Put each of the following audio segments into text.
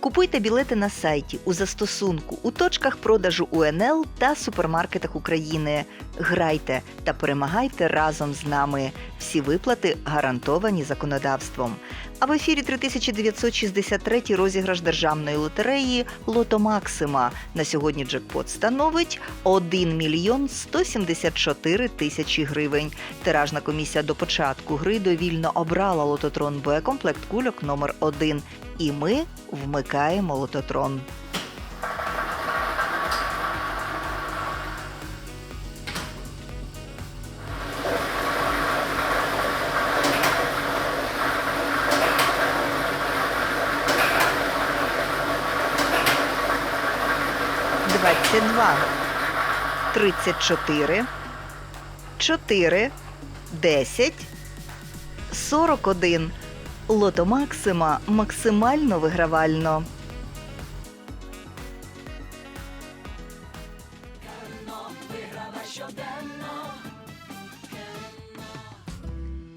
Купуйте білети на сайті, у застосунку, у точках продажу УНЛ та супермаркетах України. Грайте та перемагайте разом з нами. Всі виплати гарантовані законодавством. А в ефірі 3963 розіграш державної лотереї Лото Максима. На сьогодні джекпот становить 1 мільйон 174 тисячі гривень. Тиражна комісія до початку гри довільно обрала лототрон Б комплект кульок номер 1 І ми вмикаємо лототрон. Двадцять два, тридцять чотири, чотири, десять, сорок один. Лото Максима максимально вигравально.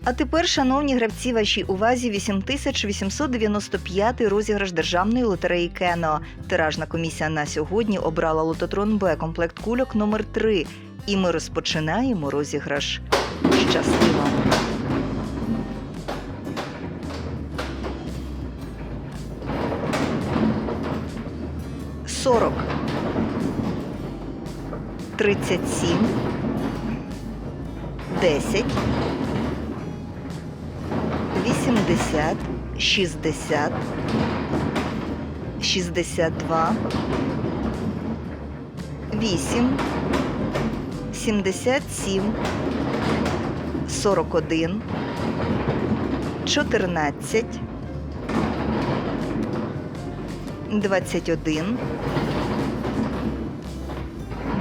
А тепер, шановні гравці, вашій увазі 8895 розіграш державної лотереї Кено. Тиражна комісія на сьогодні обрала лототрон Б комплект кульок номер 3 І ми розпочинаємо розіграш. Щастиво! 40, 37, 10, 80, 60, 62, 8, 77, 41, 14, 21,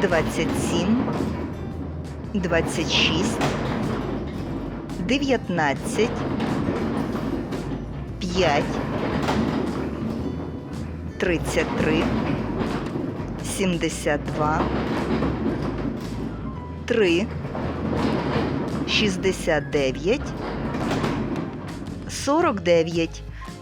27, 26, 19, 5, 33, 72, 3, 69, 49.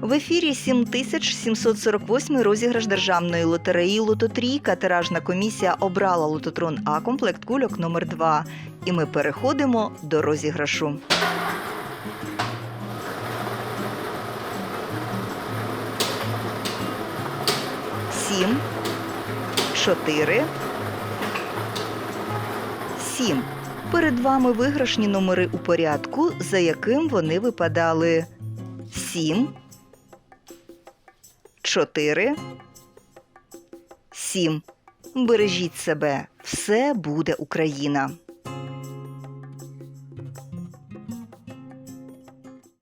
В ефірі 7748 розіграш державної лотереї Лототрійка. Тиражна комісія обрала лототрон А комплект кульок номер 2 І ми переходимо до розіграшу. Сім, чотири, сім. Перед вами виграшні номери у порядку, за яким вони випадали. Сім, чотири, сім. Бережіть себе. Все буде Україна.